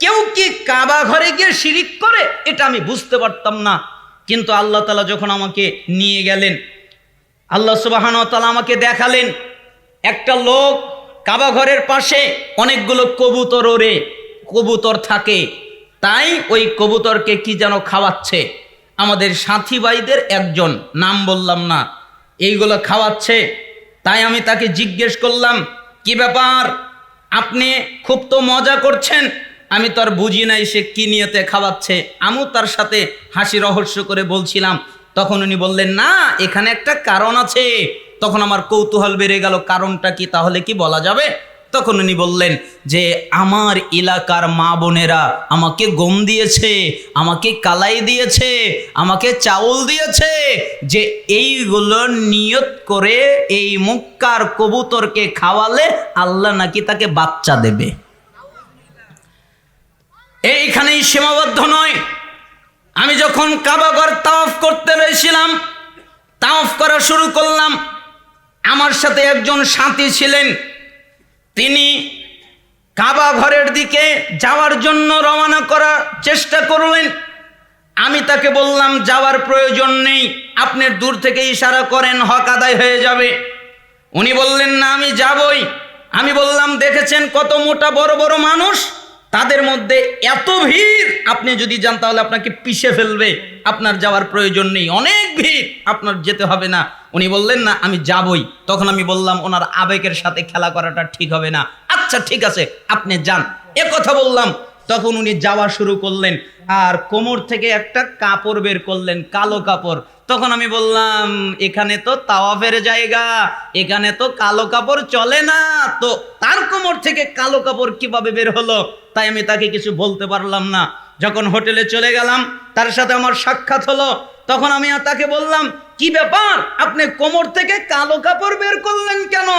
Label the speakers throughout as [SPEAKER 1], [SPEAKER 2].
[SPEAKER 1] কেউ কি কাবা ঘরে গিয়ে শিরিক করে? এটা আমি বুঝতে পারতাম না। কিন্তু আল্লাহ তালা যখন আমাকে নিয়ে গেলেন, আল্লাহ সুবাহান তালা আমাকে দেখালেন, একটা লোক কাবা ঘরের পাশে অনেকগুলো কবুতর ওরে কবুতর থাকে। তাই ওই কবুতরকে কি যেন খাওয়াচ্ছে? আমাদের সাথী ভাইদের একজন, নাম বললাম না, এইগুলো খাওয়াচ্ছে। তাই আমি তাকে জিজ্ঞেস করলাম, কি ব্যাপার? আপনি খুব তো মজা করছেন আমি তো আর বুঝি নাই সে কি নিয়েতে খাওয়াচ্ছে। আমিও তার সাথে হাসি রহস্য করে বলছিলাম। তখন উনি বললেন, না, এখানে একটা কারণ আছে। তখন আমার কৌতূহল বেড়ে গেল, কারণটা কি তাহলে কি বলা যাবে? তখন উনি বললেন যে, আমার এলাকার মা বোনেরা আমাকে গম দিয়েছে, আমাকে কালাই দিয়েছে, আমাকে চাউল দিয়েছে যে এইগুলো নিয়ত করে এই মুক্কার কবুতরকে খাওয়ালে আল্লাহ নাকি তাকে বাচ্চা দেবে। এইখানেই সীমাবদ্ধ নয়। আমি যখন কাবাগর তাওয়াফ করতে রয়েছিলাম, তাওয়াফ করা শুরু করলাম, আমার সাথে একজন সাথী ছিলেন। তিনি কাবা ঘরের দিকে যাওয়ার জন্য রওনা করার চেষ্টা করলেন। আমি তাকে বললাম, যাওয়ার প্রয়োজন নেই, আপনি দূর থেকে ইশারা করেন, হক আদায় হয়ে যাবে। উনি বললেন, না, আমি যাবই। আমি বললাম, দেখেছেন কত মোটা বড় বড় মানুষ? তাদের মধ্যে এত ভিড়। আপনি যদি যান, তাহলে আপনাকে পিষে ফেলবে। আপনার যাওয়ার প্রয়োজন নেই। অনেক ভিড়। আপনার যেতে হবে না। উনি বললেন, না, আমি যাবই। তখন আমি বললাম, ওনার আবেগের সাথে খেলা করাটা ঠিক হবে না। আচ্ছা ঠিক আছে। আপনি যান। এ কথা বললাম। তখন উনি যাওয়া শুরু করলেন আর কোমর থেকে একটা কাপড় বের করলেন, কালো কাপড়। তখন আমি বললাম, এখানে তো তাওয়াফের জায়গা, এখানে তো কালো কাপড় চলে না। তো তার কোমর থেকে কালো কাপড় কীভাবে বের হলো, তাই আমি তাকে কিছু বলতে পারলাম না। যখন হোটেলে চলে গেলাম, তার সাথে আমার সাক্ষাৎ হলো, তখন আমি তাকে বললাম কি ব্যাপার? আপনি কোমর থেকে কালো কাপড় বের করলেন কেন?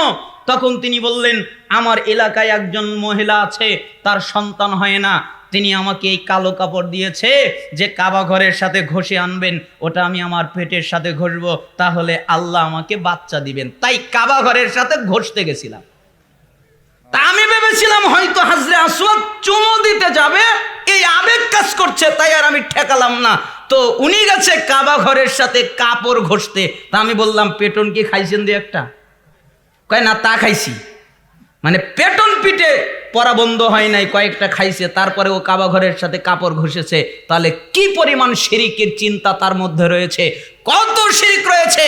[SPEAKER 1] তখন তিনি বললেন, আমার এলাকায় একজন মহিলা আছে, তার সন্তান হয় না। তিনি আমাকে এই কালো কাপড় দিয়েছে যে কাবা ঘরের সাথে ঘষে আনবেন। ওটা আমি আমার পেটের সাথে ঘষবো, তাহলে আল্লাহ আমাকে বাচ্চা দিবেন। তাই কাবা ঘরের সাথে ঘষতে গেছিলাম। তা আমি ভেবেছিলাম, হয়তো হাজরে আসওয়াদ চুমো দিতে যাবে, এই আবেগ কাজ করছে, তাই আর আমি ঠেকালাম না। তো উনি গেছে কাবা ঘরের সাথে কাপড় ঘষতে। তা আমি বললাম, পেটন কি খাইছেন দিয়ে একটা? কয়, না, তা খাইছি। মানে পেটন পিঠে পরা বন্ধ হয় নাই, কয়েকটা খাইছে, তারপরে ও কাবা ঘরের সাথে কাপড় ঘষেছে। তাহলে কি পরিমাণ শিরিকের চিন্তা তার মধ্যে রয়েছে? কত শিরিক রয়েছে?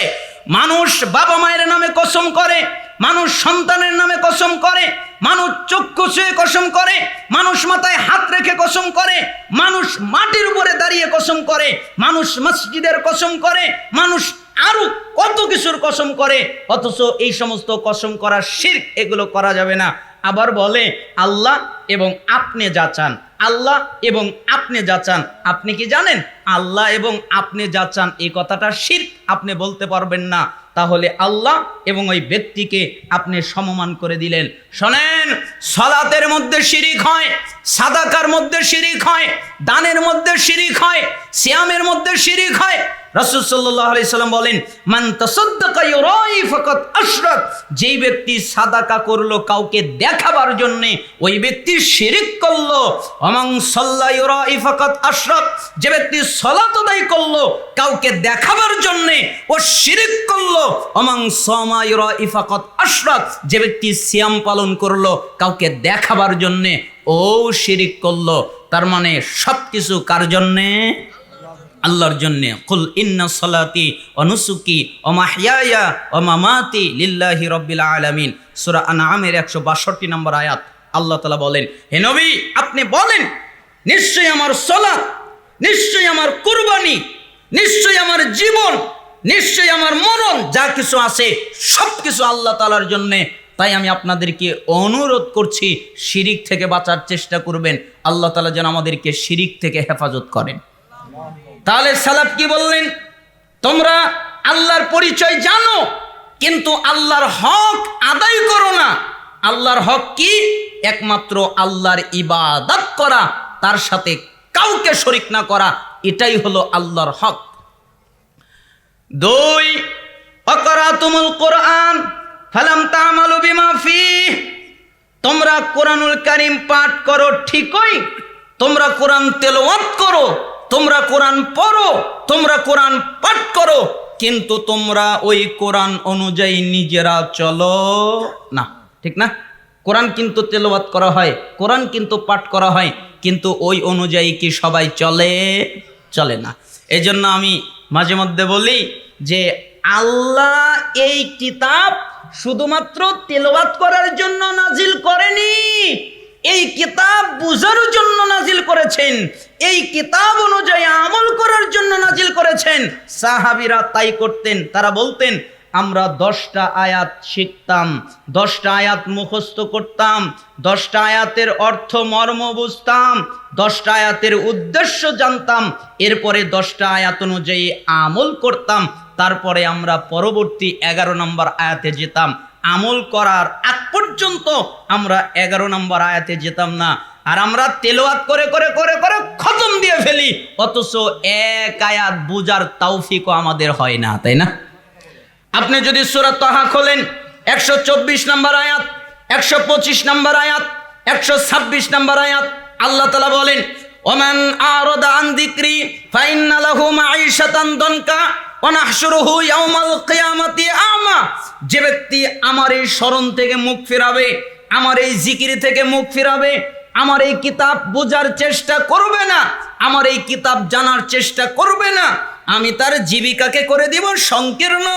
[SPEAKER 1] মানুষ বাবা মায়ের নামে কসম করে মানুষ সন্তানের নামে কসম করে, মানুষ চক্ষু ছুঁয়ে কসম করে, মানুষ মাথায় হাত রেখে কসম করে, মানুষ মাটির উপরে দাঁড়িয়ে কসম করে, মানুষ মসজিদের কসম করে, মানুষ আরও কত কিছুর কসম করে, অথচ এই সমস্ত কসম করা শির এগুলো করা যাবে না। আবার বলে, আল্লাহ এবং আপনি যা চান আল্লাহ এবং আপনি যা চান, আপনি কি জানেন? আল্লাহ এবং আপনি যা চান, এই কথাটা শির আপনি বলতে পারবেন না। তাহলে আল্লাহ এবং ওই ব্যক্তিকে আপনি সমমান করে দিলেন। শোনেন, সলাতের মধ্যে শিরিক হয়, সাদাকার মধ্যে শিরিক হয়, দানের মধ্যে শিরিক হয়, সিয়ামের মধ্যে শিরিক হয় রাসূল সাল্লাল্লাহু আলাইহি বলেন, মান তাসাদ্দাকা ইউরাই ফাকাত আশরাক। যেই ব্যক্তি সাদাকা করল কাউকে দেখাবার জন্য, ওই ব্যক্তি শিরিক করল। অমাং সাল্লা ইউরাই ফাকাত আশরাক। যে ব্যক্তি সালাত করল কাউকে দেখাবার জন্য, ও শিরিক করল। অমাং সামা ইউরাই ফাকাত আশরাক। যে ব্যক্তি সিয়াম পালন করল কাউকে দেখাবার জন্য, ও শিরিক করল। তার মানে সব কিছু কার জন্যে? আল্লাহর জন্যে, কুল ইন্না সলাতি অনুসুকি অমাহিয়া অমামাতি লিল্লাহি রব্বিল আলামিন। সূরা আনআমের একশো বাষট্টি নম্বর আয়াত, আল্লাহ তালা বলেন, হে নবী, আপনি বলেন, নিশ্চয়ই আমার সলাত নিশ্চয়ই আমার কুরবানি, নিশ্চয়ই আমার জীবন, নিশ্চয়ই আমার মরণ, যা কিছু আছে সব কিছু আল্লাহ তালার জন্যে। তাই আমি আপনাদেরকে অনুরোধ করছি, শিরিক থেকে বাঁচার চেষ্টা করবেন। আল্লাহ তালা যেন আমাদেরকে শিরিক থেকে হেফাজত করেন। তাহলে সালাফ কি বললেন? তোমরা আল্লাহর পরিচয় জানো, কিন্তু আল্লাহর হক আদায় করো না। আল্লাহর হক কি? একমাত্র আল্লাহর ইবাদত করা, তার সাথে কাউকে শরিক না করা, এটাই হলো আল্লাহর হক। দুই, অকরাতুমুল কোরআন, ফালাম তামালু বিমা ফি তোমরা কোরআনুল কারিম পাঠ করো ঠিকই, তোমরা কোরআন তেলাওয়াত করো তোমরা কোরআন পড়ো, তোমরা কোরআন পাঠ করো, কিন্তু তোমরা ওই কোরআন অনুযায়ী নিজেরা চলো না। ঠিক না? কোরআন কিন্তু তেলাওয়াত করা হয়, কোরআন কিন্তু পাঠ করা হয়, কিন্তু ওই অনুযায়ী কি সবাই চলে? চলে না। এই জন্য আমি মাঝে মধ্যে বলি যে, আল্লাহ এই কিতাব শুধুমাত্র তেলাওয়াত করার জন্য নাজিল করেনি। এই কিতাব বুঝার জন্য নাজিল করেছেন, এই কিতাব অনুযায়ী আমল করার জন্য নাজিল করেছেন। সাহাবিরা তাই করতেন, তারা বলতেন, আমরা দশটা আয়াত শিখতাম, দশটা আয়াত মুখস্থ করতাম, দশটা আয়াতের অর্থ মর্ম বুঝতাম, দশটা আয়াতের উদ্দেশ্য জানতাম, এরপরে দশটা আয়াত অনুযায়ী আমল করতাম, তারপরে আমরা পরবর্তী এগারো নম্বর আয়াতে যেতাম। আমল করার আগ পর্যন্ত আমরা এগারো নম্বর আয়াতে যেতাম না। আর আমরা তেলোয়াত করে করে করে করে খতম দিয়ে ফেলি। অথচ এক আয়াত বুজার তাওফিকও আমাদের হয় না, তাই না? আপনি যদি সুরাত তাহা খোলেন, একশো চব্বিশ নম্বর আয়াত, একশো পঁচিশ নম্বর আয়াত, একশো ছাব্বিশ নম্বর আয়াত, আল্লাহ তালা বলেন, ওমান আন দিক্রি ফাইন্না লাহু মাঈশাতান দনকা আমা যে ব্যক্তি আমার এই স্মরণ থেকে মুখ ফিরাবে, আমার এই জিকির থেকে মুখ ফিরাবে, আমার এই কিতাব বোঝার চেষ্টা করবে না, আমার এই কিতাব জানার চেষ্টা করবে না, আমি তার জীবিকাকে করে দিব সংকীর্ণ,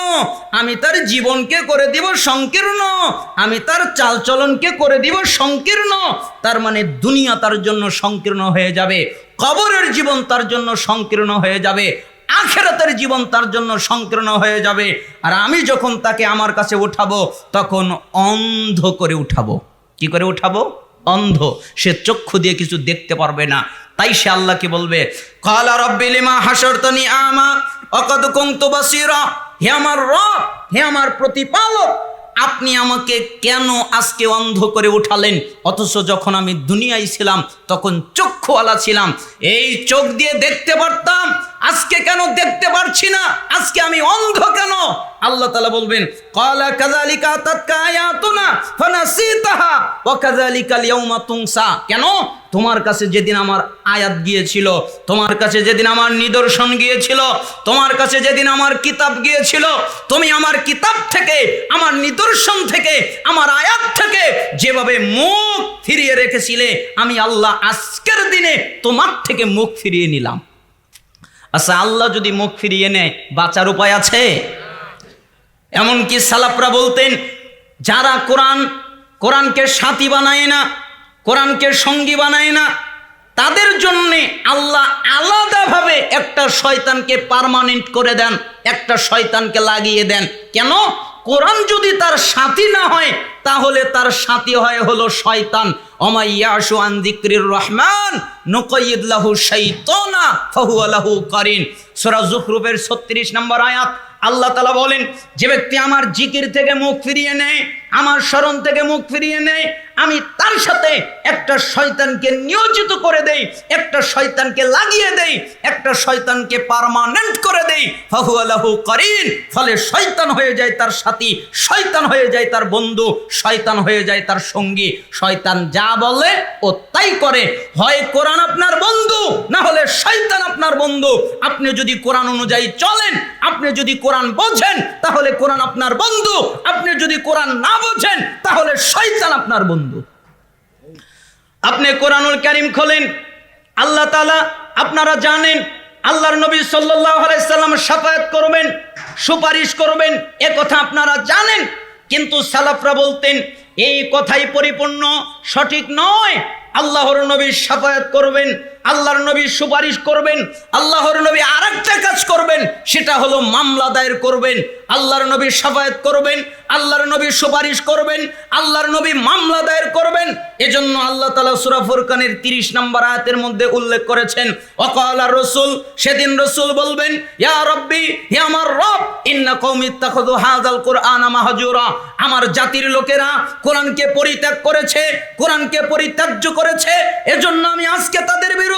[SPEAKER 1] আমি তার জীবনকে করে দিব সংকীর্ণ, আমি তার চালচলনকে করে দিব সংকীর্ণ, তার মানে দুনিয়া তার জন্য সংকীর্ণ হয়ে যাবে, কবরের জীবন তার জন্য সংকীর্ণ হয়ে যাবে আখেরাতের জীবন তার জন্য সংকীর্ণ হয়ে যাবে। আর আমি যখন তাকে আমার কাছে উঠাবো, তখন অন্ধ করে উঠাবো। কি করে উঠাবো? অন্ধ। সে চক্ষু দিয়ে কিছু দেখতে পারবে না। তাই সে আল্লাহকে বলবে, কালা রব্বি লিমা হাসরতনি আমা, অকদ বাসীরা। হে আমার রব, হে আমার প্রতিপালক, আপনি আমাকে কেন আজকে অন্ধ করে উঠালেন? অথচ যখন আমি দুনিয়ায় ছিলাম, তখন চক্ষুওয়ালা ছিলাম। এই চোখ দিয়ে দেখতে পারতাম আজকে কেন দেখতে পারছি না? আজকে আমি অন্ধ কেন? আল্লাহ তালা বলবেন কলা কাজালিকা তাৎকায়াতুনা কেন? তোমার কাছে যেদিন আমার আয়াত গিয়েছিল, তোমার কাছে যেদিন আমার নিদর্শন গিয়েছিল, তোমার কাছে যেদিন আমার কিতাব গিয়েছিল, তুমি আমার কিতাব থেকে, আমার নিদর্শন থেকে, আমার আয়াত থেকে যেভাবে মুখ ফিরিয়ে রেখেছিলে, আমি আল্লাহ আজকের দিনে তোমার থেকে মুখ ফিরিয়ে নিলাম। আচ্ছা আল্লাহ যদি মুখ ফিরিয়ে নেয়, বাঁচার উপায় আছে? এমনকি সালাপরা বলতেন, যারা কোরআন, কোরআনকে সাথী বানায় না, কোরআনকে সঙ্গী বানায় না, তাদের জন্যে আল্লাহ আলাদাভাবে একটা শয়তানকে পার্মানেন্ট করে দেন, একটা শয়তানকে লাগিয়ে দেন। কেন? কোরআন যদি তার সাথী না হয়, তাহলে তার সাথী হয় হলো শয়তান। অমাইয়াশু আন যিকরির রহমান নুকাইয়িদ লাহু শাইতানা, ফাহুয়া লাহু কারিন। সূরা জুখরুফের 36 নম্বর আয়াত, আল্লাহ বলেন, যে ব্যক্তি আমার জিকির থেকে মুখ ফিরিয়ে নেয়, আমার স্মরণ থেকে মুখ ফিরিয়ে নেয়, আমি তার সাথে একটা শয়তানকে নিয়োজিত করে দেই, একটা শয়তানকে লাগিয়ে দেই, একটা শয়তানকে পার্মানেন্ট করে দেই ফাহু আলাহু করিন। ফলে শয়তান হয়ে যায় তার সাথী, শয়তান হয়ে যায় তার বন্ধু, শয়তান হয়ে যায় তার সঙ্গী, শয়তান যা বলে ও তাই করে। হয় কোরআন আপনার বন্ধু, না হলে শয়তান আপনার বন্ধু। আপনি যদি কোরআন অনুযায়ী চলেন, আপনি যদি কোরআন বোঝেন, তাহলে কোরআন আপনার বন্ধু। আপনি যদি কোরআন না বোঝেন, তাহলে শয়তান আপনার বন্ধু। আপনি কোরআনুল কারিম খোলেন, আল্লাহ তালা আপনারা জানেন, আল্লাহর নবী সাল্লাহ আলাইসাল্লাম সাফায়াত করবেন, সুপারিশ করবেন, এ কথা আপনারা জানেন। কিন্তু সালাফরা বলতেন এই কথাই পরিপূর্ণ সঠিক নয়। আল্লাহর নবী সাফায়াত করবেন আল্লাহর নবী সুপারিশ করবেন, আল্লাহর নবী আরেকটা কাজ করবেন, সেটা হলো মামলা দায়ের করবেন, আল্লাহর নবী সাফায়াত করবেন, আল্লাহর নবী সুপারিশ করবেন, আল্লাহর নবী মামলা দায়ের করবেন। এজন্য আল্লাহ তালা সুরা ফুরকানের তিরিশ নম্বর আয়াতের মধ্যে উল্লেখ করেছেন অকালা রসুল, সেদিন রসুল বলবেন, ইয়া রব্বি, হে আমার রব, ইন্না কৌমি তাখদু হাজাল কোরআন মাহাজুরা। আমার জাতির লোকেরা কোরআনকে পরিত্যাগ করেছে, কোরআনকে পরিত্যাজ্য করেছে, এজন্য আমি আজকে তাদের বিরুদ্ধে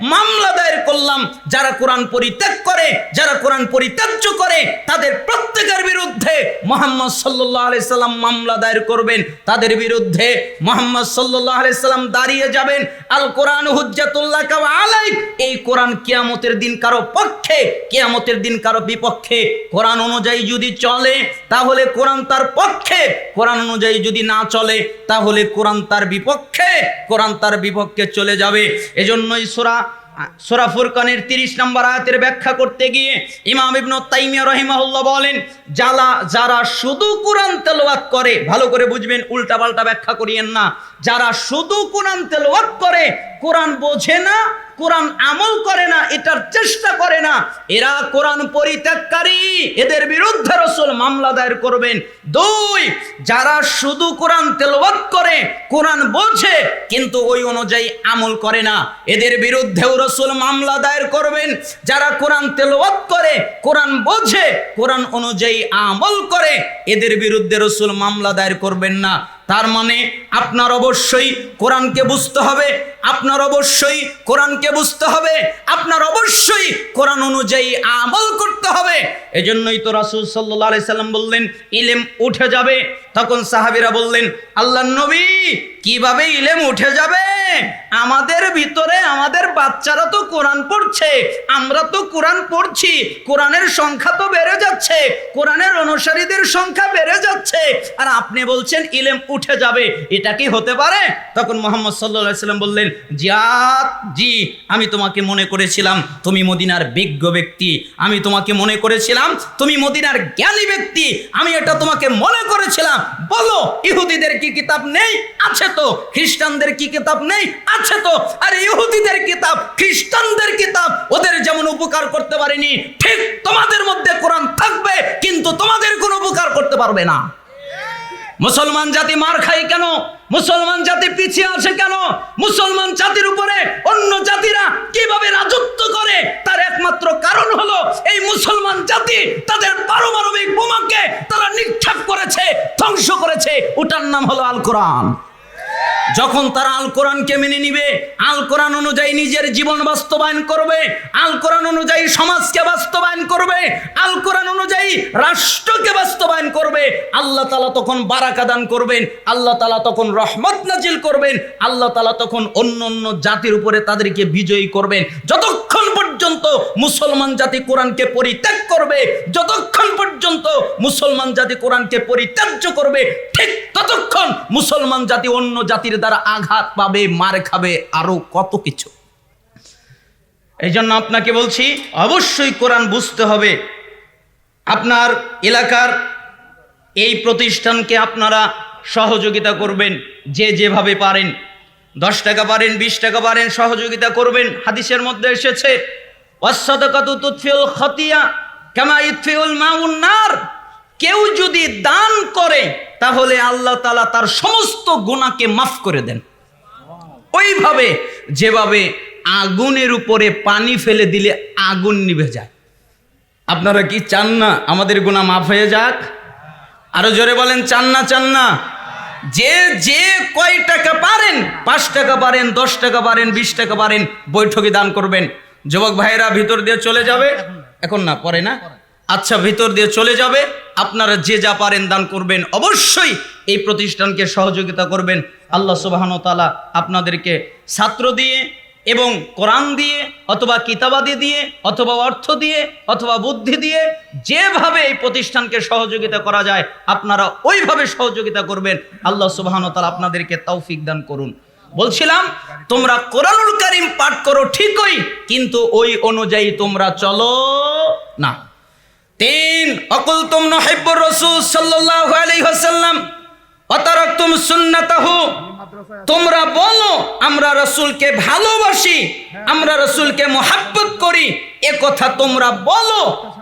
[SPEAKER 1] মামলা দায়ের করলাম। যারা কোরআন পরিত্যাগ করে, যারা কোরআন পরিত্যাজ্য করে, তাদের প্রত্যেকের বিরুদ্ধে মোহাম্মদ সাল্লাহ আলাইসাল্লাম মামলা দায়ের করবেন। তাদের বিরুদ্ধে মোহাম্মদ সাল্লাহ আলাইসাল্লাম দাঁড়িয়ে যাবেন। আল কোরআন হুজ্জাতুল্লাহ আলাইক। এই কোরআন কিয়ামতের দিন কারও পক্ষে, কিয়ামতের দিন কারও বিপক্ষে। কোরআন অনুযায়ী যদি চলে, তাহলে কোরআন তার পক্ষে। কোরআন অনুযায়ী যদি না চলে, তাহলে কোরআন তার বিপক্ষে। কোরআন তার বিপক্ষে চলে যাবে। এজন্যই সোরা সোরা ফুরকানের তিরিশ নম্বর আয়াতের ব্যাখ্যা করতে গিয়ে ইমাম ইবনু তাইমিয়া রহিমাহুল্লাহ বলেন, যারা যারা শুধু কোরআন তেলাওয়াত করে, ভালো করে বুঝবেন উল্টা পাল্টা ব্যাখ্যা করিয়েন না। যারা শুধু কোরআন তেলাওয়াত করে, কোরআন বোঝে না, কোরআন আমল করে না, এটার চেষ্টা করে না, এরা কোরআন পরিত্যাগকারী। এদের বিরুদ্ধে রসুল মামলা দায়ের করবেন। দুই, যারা শুধু কোরআন তেলাওয়াত করে, কোরআন বোঝে, কিন্তু ওই অনুযায়ী আমল করে না, এদের বিরুদ্ধেও রসুল মামলা দায়ের করবেন। যারা কোরআন তেলাওয়াত করে, কোরআন বোঝে, কোরআন অনুযায়ী আমল করে, এদের বিরুদ্ধে রসুল মামলা দায়ের করবেন না। তার মানে আপনার অবশ্যই কোরআনকে বুঝতে হবে, আপনার অবশ্যই কোরআনকে বুঝতে হবে, আপনার অবশ্যই কোরআন অনুযায়ী আমল করতে হবে। এজন্যই তো রাসুল সাল্লাল্লাহু সাল্লাম বললেন, ইলেম উঠে যাবে। তখন সাহাবিরা বললেন আল্লাহ নবী কীভাবে ইলেম উঠে যাবে? আমাদের ভিতরে, আমাদের বাচ্চারা তো কোরআন পড়ছে, আমরা তো কোরআন পড়ছি, কোরআনের সংখ্যা তো বেড়ে যাচ্ছে, কোরআনের অনুসারীদের সংখ্যা বেড়ে যাচ্ছে। আর আপনি বলছেন, ইলেম উঠে যাবে। এটা কি হতে পারে? তখন মোহাম্মদ সাল্লাম বললেন জিয়াত জি, আমি তোমাকে মনে করেছিলাম, তুমি মদিনার বিজ্ঞ ব্যক্তি। আমি তোমাকে মনে করেছিলাম, তুমি মদিনার জ্ঞানী ব্যক্তি। আমি এটা তোমাকে মনে করেছিলাম। বলো, ইহুদিদের কি কিতাব নেই? আছে তো। খ্রিস্টানদের কি কিতাব নেই? আছে তো। আর ইহুদিদের কিতাব, খ্রিস্টানদের কিতাব, ওদের যেমন উপকার করতে পারেনি, ঠিক তোমাদের মধ্যে কোরআন থাকবে, কিন্তু তোমাদের কোনো উপকার করতে পারবে না। মুসলমান জাতি মার খায় কেন? মুসলমান জাতি পিছিয়ে আছে কেন? মুসলমান জাতির উপরে অন্য জাতিরা কীভাবে রাজত্ব করে? তার একমাত্র কারণ হলো, এই মুসলমান জাতি তাদের পারমাণবিক বোমাকে তারা নিক্ষেপ করেছে, ধ্বংস করেছে। ওটার নাম হলো আল কোরআন। যখন তারা আল কোরআনকে মেনে নিবে আল কোরআন অনুযায়ী নিজের জীবন বাস্তবায়ন করবে আল কোরআন অনুযায়ী সমাজকে বাস্তবায়ন করবে আল কোরআন অনুযায়ী করবে আল্লাহ তালা তখন বারাকা দান করবেন, আল্লাহ তালা তখন রহমত নাজিল করবেন, আল্লাহ তালা তখন অন্য অন্য জাতির উপরে তাদেরকে বিজয়ী করবেন। যতক্ষণ পর্যন্ত মুসলমান জাতি কোরআনকে পরিত্যাগ করবে, যতক্ষণ পর্যন্ত মুসলমান জাতি কোরআনকে পরিত্যাজ্য করবে, ঠিক ততক্ষণ মুসলমান জাতি অন্য জাতির দ্বারা আঘাত পাবে, মার খাবে, আরও কত কিছু। এই জন্য আপনাকে বলছি, অবশ্যই কোরআন বুঝতে হবে। আপনার এলাকার এই প্রতিষ্ঠানকে আপনারা সহযোগিতা করবেন, যে যেভাবে পারেন। দশ টাকা পারেন, বিশ টাকা পারেন, সহযোগিতা করবেন। হাদিসের মধ্যে এসেছে কেউ যদি দান করে, তাহলে আল্লাহ তালা তার সমস্ত গুণাকে মাফ করে দেন। ওইভাবে, যেভাবে আগুনের উপরে পানি ফেলে দিলে আগুন নিভে যায়। আপনারা কি চান না আমাদের গুণা মাফ হয়ে যাক? আরও জোরে বলেন চান না চান না যে যে কয় টাকা পারেন, পাঁচ টাকা পারেন, দশ টাকা পারেন, বিশ টাকা পারেন, বৈঠকে দান করবেন। যুবক ভাইরা ভিতর দিয়ে চলে যাবে। এখন না, পরে না? আচ্ছা ভিতর দিয়ে চলে যাবে। আপনারা যে যা পারেন দান করবেন। অবশ্যই এই প্রতিষ্ঠানকে সহযোগিতা করবেন। আল্লাহ সুবাহন আপনাদেরকে ছাত্র দিয়ে এবং কোরআন দিয়ে, অথবা কিতাবাদি দিয়ে, অথবা অর্থ দিয়ে, অথবা বুদ্ধি দিয়ে যেভাবে এই প্রতিষ্ঠানকে সহযোগিতা করা যায়, আপনারা ওইভাবে সহযোগিতা করবেন। আল্লাহ সুবাহন তালা আপনাদেরকে তৌফিক দান করুন। বলছিলাম, তোমরা কোরআনুল কারিম পাঠ করো ঠিকই, কিন্তু ওই অনুযায়ী তোমরা চলো না। তিন অকুল তুম নহিব্বুর রসুল সাল্লাল্লাহু আলাইহি ওয়াসাল্লাম তোমরা বলো, আমরা রসুলকে ভালোবাসি, আমরা রসুলকে মোহাব্বত করি, এ কথা তোমরা বলো,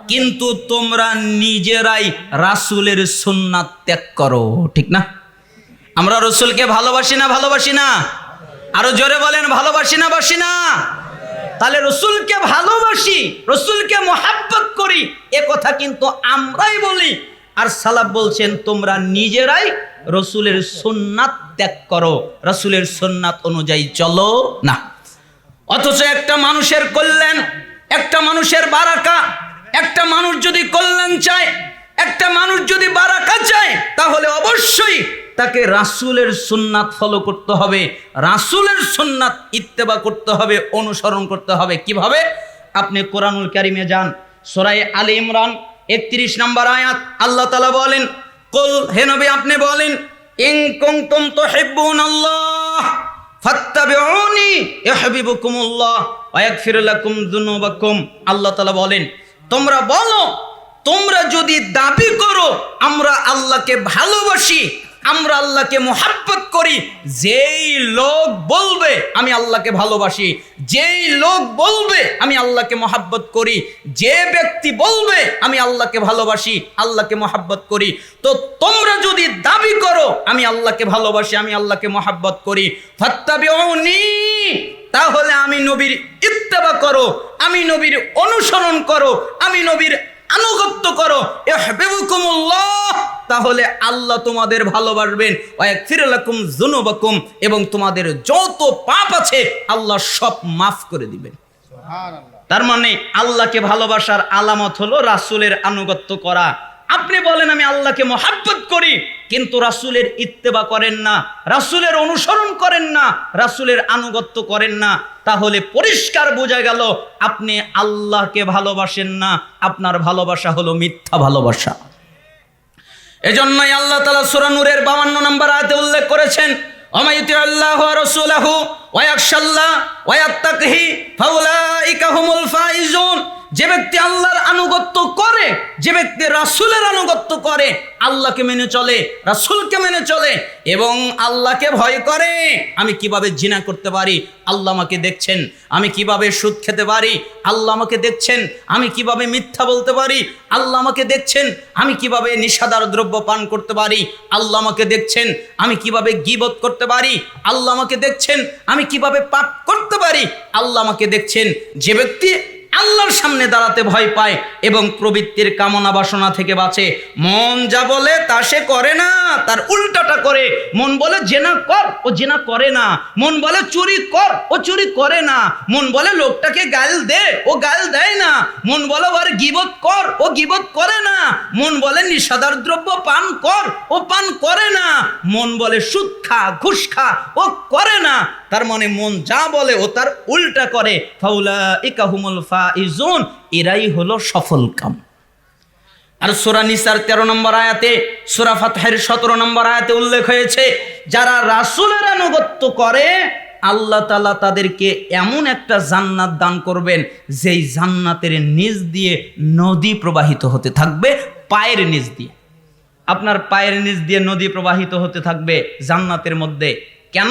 [SPEAKER 1] কিন্তু তোমরা নিজেরাই রাসূলের সুন্নাত ত্যাগ করো, ঠিক না? আমরা রসুলকে ভালোবাসি না ভালোবাসি না? আরও জোরে বলেন, ভালোবাসি না, বাসি না? তাহলে রসুলকে ভালোবাসি, রসুলকে মোহাব্বত করি, এ কথা কিন্তু আমরাই বলি। আর সালাব বলছেন, তোমরা নিজেরাই রসুলের সোননাথ ত্যাগ করো। রসুলের সোননাথ অনুযায়ী চলো না। অথচ একটা মানুষের কল্যাণ, একটা মানুষের বারাকা, একটা মানুষ যদি কল্যাণ চায়, একটা মানুষ যদি বারাকা চায়, তাহলে অবশ্যই তাকে রাসূলের সুন্নাত ফলো করতে হবে। রাসূলের সুন্নাত ইত্তেবা করতে হবে, অনুসরণ করতে হবে। কীভাবে? আপনি কোরআনুল কারিমে যান সোরাই আলী ইমরান একত্রিশ নম্বর আয়াত, আল্লাহ তালা বলেন কুল, হে নবী, আপনি বলেন ইংকোং কোম তো হেবুন আল্লাহ, ফাত্তাবিউনি ইউহিবুকুমুল্লাহ ওয়া ইয়াগফির লাকুম যুনুবাকুম। আল্লাহ তাআলা বলেন, তোমরা বলো, তোমরা যদি দাবি করো, আমরা আল্লাহকে ভালোবাসি আমরা আল্লাহকে মোহাব্বত করি, যেই লোক বলবে, আমি আল্লাহকে ভালোবাসি। যেই লোক বলবে, আমি আল্লাহকে মোহাব্বত করি। যে ব্যক্তি বলবে, আমি আল্লাহকে ভালোবাসি, আল্লাহকে মোহাব্বত করি। তো তোমরা যদি দাবি করো, আমি আল্লাহকে ভালোবাসি, আমি আল্লাহকে মোহাব্বত করি। ফাত্তাবিউনি, তাহলে আমি নবীর ইত্তেবা করো, আমি নবীর অনুসরণ করো, আমি নবীর আনুগত্য করো। ইহবিবুকুমুল্লাহ তাহলে আল্লাহ তোমাদের ভালোবাসবেন। ওয়াকফিরলাকুম যুনুবাকুম এবং তোমাদের যত পাপ আছে আল্লাহ সব মাফ করে দিবেন। তার মানে আল্লাহকে ভালোবাসার আলামত হলো রাসূলের আনুগত্য করা। আপনি বলেন আমি আল্লাহকে মহাব্বত করি। কিন্তু রাসূলের ইত্তেবা করেন না রাসূলের অনুসরণ করেন না রাসূলের আনুগত্য করেন না। তাহলে পরিষ্কার বোঝা গেল আপনি আল্লাহকে ভালোবাসেন না আপনার ভালোবাসা হলো মিথ্যা ভালোবাসা। এজন্যই আল্লাহ তালা সুরানুরের বাবান্ন নম্বর আয়তে উল্লেখ করেছেন অমাইতি আল্লাহ রসুলাহু যে ব্যক্তি আল্লাহর আনুগত্য করে, যে ব্যক্তি রাসূলের আনুগত্য করে, আল্লাহকে মেনে চলে, রাসুলকে মেনে চলে এবং আল্লাহকে ভয় করে, আমি কীভাবে জিনা করতে পারি? আল্লাহ আমাকে দেখছেন, আমি কীভাবে সুদ খেতে পারি? আল্লাহ আমাকে দেখছেন, আমি কীভাবে মিথ্যা বলতে পারি? আল্লাহ আমাকে দেখছেন, আমি কীভাবে নিষাদার দ্রব্য পান করতে পারি? আল্লাহ আমাকে দেখছেন, আমি কীভাবে গিবত করতে পারি? আল্লাহ আমাকে দেখছেন, আমি কীভাবে পাপ করতে পারি? আল্লাহ আমাকে দেখছেন, যে ব্যক্তি আল্লাহর সামনে দাঁড়াতে ভয় পায় এবং প্রবৃত্তির কামনা বাসনা থেকে বাঁচে। মন যা বলে তা সে করে না, তার উল্টাটা করে। মন বলে, জেনা কর। ও জেনা করে না। মন বলে, চুরি কর। ও চুরি করে না। মন বলে, লোকটাকে গাল দে। ও গাল দেয় না। মন বলে, ওর গিবত কর। ও গিবত করে না। মন বলে, নিষাদার দ্রব্য পান কর। ও পান করে না। মন বলে, সুদ খা, ঘুষ খা। ও করে না। তার মনে মন যা বলে ও তার উল্টা করে ফাউলা ইকাহুমুল ফাইজুন, এরাই হলো সফল কাম। আর সুরা নিসার তেরো নম্বর আয়াতে, সুরা ফাতহের সতেরো নম্বর আয়াতে উল্লেখ হয়েছে, যারা রাসূলের আনুগত্য করে, আল্লাহ তালা তাদেরকে এমন একটা জান্নাত দান করবেন, যেই জান্নাতের নিচ দিয়ে নদী প্রবাহিত হতে থাকবে, পায়ের নিচ দিয়ে। আপনার পায়ের নিচ দিয়ে নদী প্রবাহিত হতে থাকবে জান্নাতের মধ্যে। কেন?